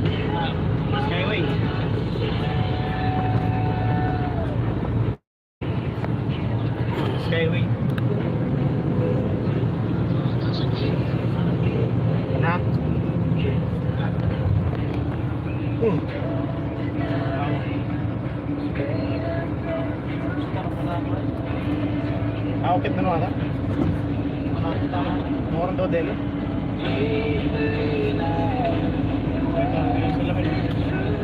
Skyway. Skyway. Na? Uh. Aukit na naman ha? Murang daw Gracias.